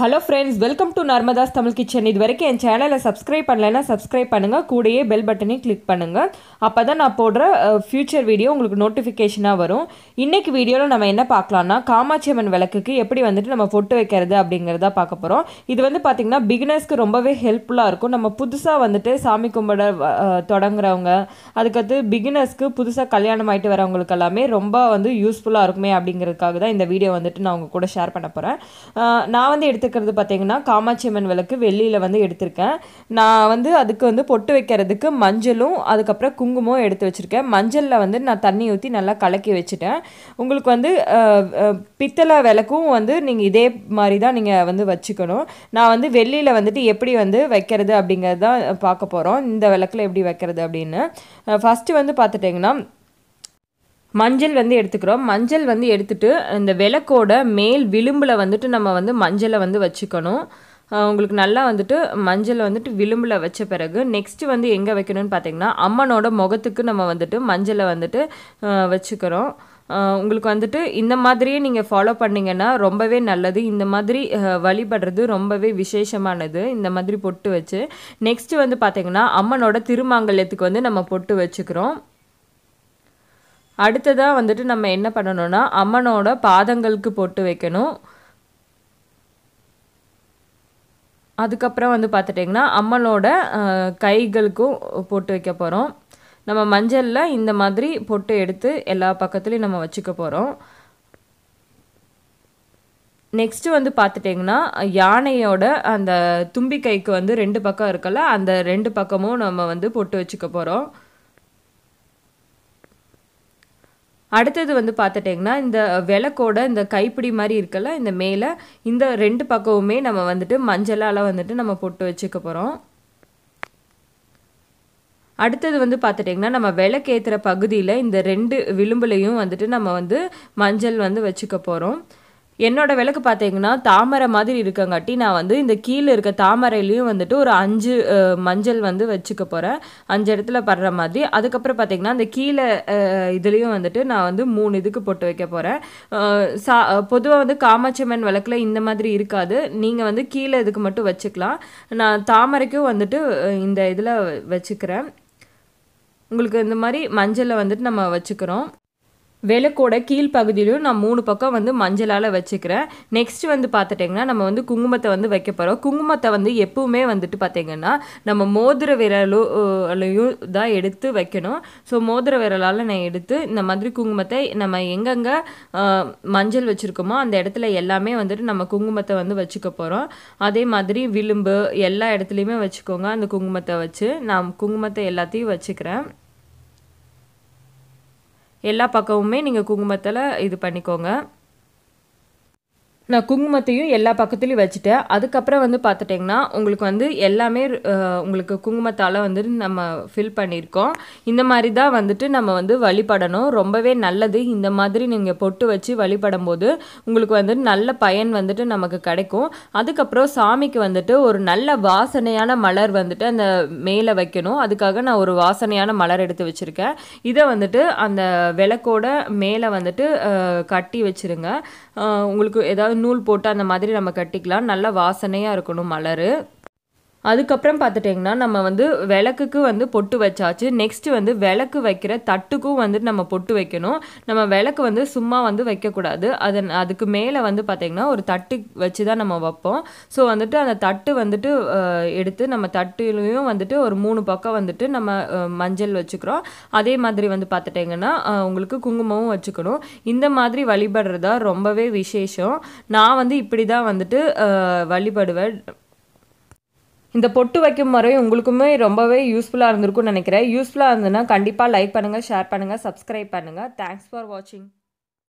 Hello friends welcome to Narmada's Tamil kitchen இது வரைக்கும் என் சேனலை சப்ஸ்கிரைப் பண்ணலைன்னா சப்ஸ்கிரைப் பண்ணுங்கள் கூடயே பெல் பட்டனையும் கிளிக் பண்ணுங்கள் அப்போ தான் நான் போடுற ஃப்யூச்சர் வீடியோ உங்களுக்கு நோட்டிஃபிகேஷனாக வரும். இன்றைக்கி வீடியோவில் நம்ம என்ன பார்க்கலாம்னா காமாட்சி அம்மன் விளக்குக்கு எப்படி வந்துட்டு நம்ம பொட்டு வைக்கிறது அப்படிங்கிறத பார்க்க போகிறோம் இது வந்து பார்த்திங்கன்னா பிகினர்ஸ்க்கு ரொம்பவே ஹெல்ப்ஃபுல்லாக இருக்கும். நம்ம புதுசாக வந்துட்டு சாமி கும்பிட தொடங்குறவங்க அதுக்கடுத்து பிகினர்ஸ்க்கு புதுசாக கல்யாணம் ஆகிட்டு வரவங்களுக்கு எல்லாமே ரொம்ப வந்து யூஸ்ஃபுல்லாக இருக்குமே அப்படிங்கிறதுக்காக தான் இந்த வீடியோ வந்துட்டு நான் உங்கள் கூட ஷேர் பண்ண போகிறேன் நான் வந்து எடுத்துக்கிறது பார்த்தீங்கன்னா காமாட்சி அம்மன் விளக்கு வெள்ளியில் வந்து எடுத்திருக்கேன். நான் வந்து அதுக்கு வந்து பொட்டு வைக்கிறதுக்கு மஞ்சளும் அதுக்கப்புறம் குங்குமம் எடுத்து வச்சுருக்கேன். மஞ்சளில் வந்து நான் தண்ணி ஊற்றி நல்லா கலக்கி வச்சுட்டேன். உங்களுக்கு வந்து பித்தளை விளக்கும் வந்து நீங்கள் இதே மாதிரி தான் நீங்கள் வந்து வச்சுக்கணும். நான் வந்து வெள்ளியில் வந்துட்டு எப்படி வந்து வைக்கிறது அப்படிங்கிறது தான் பார்க்க போகிறோம் இந்த விளக்கில் எப்படி வைக்கிறது அப்படின்னு. ஃபஸ்ட்டு வந்து பார்த்துட்டிங்கன்னா மஞ்சள் வந்து எடுத்துக்கிறோம். மஞ்சள் வந்து எடுத்துட்டு இந்த விளக்கோட மேல் விளிம்பில் வந்துட்டு நம்ம வந்து மஞ்சளை வந்து வச்சுக்கணும். உங்களுக்கு நல்லா வந்துட்டு மஞ்சளை வந்துட்டு விளிம்பில் வச்ச பிறகு நெக்ஸ்ட் வந்து எங்கே வைக்கணும்னு பார்த்தீங்கன்னா அம்மனோட முகத்துக்கு நம்ம வந்துட்டு மஞ்சளை வந்துட்டு வச்சுக்கிறோம். உங்களுக்கு வந்துட்டு இந்த மாதிரியே நீங்கள் ஃபாலோ பண்ணீங்கன்னா ரொம்பவே நல்லது. இந்த மாதிரி வழிபடுறது ரொம்பவே விசேஷமானது. இந்த மாதிரி பொட்டு வச்சு. நெக்ஸ்ட் வந்து பார்த்திங்கன்னா அம்மனோட திருமாங்கல்யத்துக்கு வந்து நம்ம பொட்டு வச்சுக்கிறோம். அடுத்ததாக வந்துட்டு நம்ம என்ன பண்ணணும்னா அம்மனோட பாதங்களுக்கு போட்டு வைக்கணும். அதுக்கப்புறம் வந்து பார்த்துட்டிங்கன்னா அம்மனோட கைகளுக்கும் போட்டு வைக்க போகிறோம் நம்ம மஞ்சளில் இந்த மாதிரி பொட்டு எடுத்து எல்லா பக்கத்துலேயும் நம்ம வச்சுக்க போகிறோம் நெக்ஸ்ட்டு வந்து பார்த்துட்டிங்கன்னா யானையோட அந்த தும்பி கைக்கு வந்து ரெண்டு பக்கம் இருக்குல்ல அந்த ரெண்டு பக்கமும் நம்ம வந்து பொட்டு வச்சுக்க போகிறோம் அடுத்தது வந்து பார்த்துட்டிங்கன்னா இந்த விளக்கோட இந்த கைப்பிடி மாதிரி இருக்கல இந்த மேலே இந்த ரெண்டு பக்கமுமே நம்ம வந்துட்டு மஞ்சளால் வந்துட்டு நம்ம பொட்டு வச்சுக்க போகிறோம் அடுத்தது வந்து பார்த்துட்டிங்கன்னா நம்ம விளக்கேற்றுற பகுதியில் இந்த ரெண்டு விளிம்புலையும் வந்துட்டு நம்ம வந்து மஞ்சள் வந்து வச்சுக்க போகிறோம் என்னோட விளக்கு பார்த்தீங்கன்னா தாமரை மாதிரி இருக்கங்காட்டி நான் வந்து இந்த கீழே இருக்க தாமரையிலையும் வந்துட்டு ஒரு அஞ்சு மஞ்சள் வந்து வச்சுக்க போகிறேன் அஞ்சு இடத்துல படுற மாதிரி. அதுக்கப்புறம் பார்த்தீங்கன்னா அந்த கீழே இதுலேயும் வந்துட்டு நான் வந்து மூணு இதுக்கு போட்டு வைக்க போகிறேன் சா பொதுவாக வந்து காமாட்சியம்மன் விளக்கில் இந்த மாதிரி இருக்காது. நீங்கள் வந்து கீழே இதுக்கு மட்டும் வச்சுக்கலாம். நான் தாமரைக்கும் வந்துட்டு இந்த இதில் வச்சுக்கிறேன். உங்களுக்கு இந்த மாதிரி மஞ்சளை வந்துட்டு நம்ம வச்சுக்கிறோம். விளக்கோட கீழ்ப்பகுதியிலும் நான் மூணு பக்கம் வந்து மஞ்சளால் வச்சுக்கிறேன். நெக்ஸ்ட் வந்து பார்த்துட்டிங்கன்னா நம்ம வந்து குங்குமத்தை வந்து வைக்க போகிறோம் குங்குமத்தை வந்து எப்பவுமே வந்துட்டு பார்த்திங்கன்னா நம்ம மோதிர விரலையும் தான் எடுத்து வைக்கணும். ஸோ மோதிர விரலால் நான் எடுத்து இந்த மாதிரி குங்குமத்தை நம்ம எங்கெங்கே மஞ்சள் வச்சுருக்கோமோ அந்த இடத்துல எல்லாமே வந்துட்டு நம்ம குங்குமத்தை வந்து வச்சுக்க போகிறோம் அதே மாதிரி விளிம்பு எல்லா இடத்துலையுமே வச்சுக்கோங்க. அந்த குங்குமத்தை வச்சு நான் குங்குமத்தை எல்லாத்தையும் வச்சுக்கிறேன். எல்லா பக்கமுமே நீங்கள் குங்குமத்தில் இது பண்ணிக்கோங்க. நான் குங்குமத்தையும் எல்லா பக்கத்துலேயும் வச்சுட்டேன். அதுக்கப்புறம் வந்து பார்த்துட்டிங்கன்னா உங்களுக்கு வந்து எல்லாமே உங்களுக்கு குங்குமத்தால் வந்து நம்ம ஃபில் பண்ணியிருக்கோம். இந்த மாதிரி தான் வந்துட்டு நம்ம வந்து வழிபடணும். ரொம்பவே நல்லது. இந்த மாதிரி நீங்கள் பொட்டு வச்சு வழிபடும் போது உங்களுக்கு வந்து நல்ல பயன் வந்துட்டு நமக்கு கிடைக்கும். அதுக்கப்புறம் சாமிக்கு வந்துட்டு ஒரு நல்ல வாசனையான மலர் வந்துட்டு அந்த மேலே வைக்கணும். அதுக்காக நான் ஒரு வாசனையான மலர் எடுத்து வச்சுருக்கேன். இதை வந்துட்டு அந்த விளக்கோட மேலே வந்துட்டு கட்டி வச்சிருங்க. உங்களுக்கு ஏதாவது நூல் போட்டு அந்த மாதிரி நம்ம கட்டிக்கலாம். நல்ல வாசனையாக இருக்கணும் மலர். அதுக்கப்புறம் பார்த்துட்டிங்கன்னா நம்ம வந்து விளக்குக்கு வந்து பொட்டு வச்சாச்சு. நெக்ஸ்ட்டு வந்து விளக்கு வைக்கிற தட்டுக்கும் வந்துட்டு நம்ம பொட்டு வைக்கணும். நம்ம விளக்கு வந்து சும்மா வந்து வைக்கக்கூடாது. அது அதுக்கு மேலே வந்து பார்த்திங்கன்னா ஒரு தட்டு வச்சு தான் நம்ம வைப்போம். ஸோ வந்துட்டு அந்த தட்டு வந்துட்டு எடுத்து நம்ம தட்டுலையும் வந்துட்டு ஒரு மூணு பக்கம் வந்துட்டு நம்ம மஞ்சள் வச்சுக்கிறோம். அதே மாதிரி வந்து பார்த்துட்டிங்கன்னா உங்களுக்கு குங்குமமும் வச்சுக்கணும். இந்த மாதிரி வழிபடுறதா ரொம்பவே விசேஷம். நான் வந்து இப்படி தான் வந்துட்டு வழிபடுவேன். இந்த பொட்டு வைக்கும் முறை உங்களுக்குமே ரொம்பவே யூஸ்ஃபுல்லாக இருந்திருக்கும்னு நினைக்கிறேன். யூஸ்ஃபுல்லாக இருந்ததுன்னா கண்டிப்பாக லைக் பண்ணுங்கள் ஷேர் பண்ணுங்கள் சப்ஸ்கிரைப் பண்ணுங்கள் தேங்க்ஸ் ஃபார் வாட்சிங்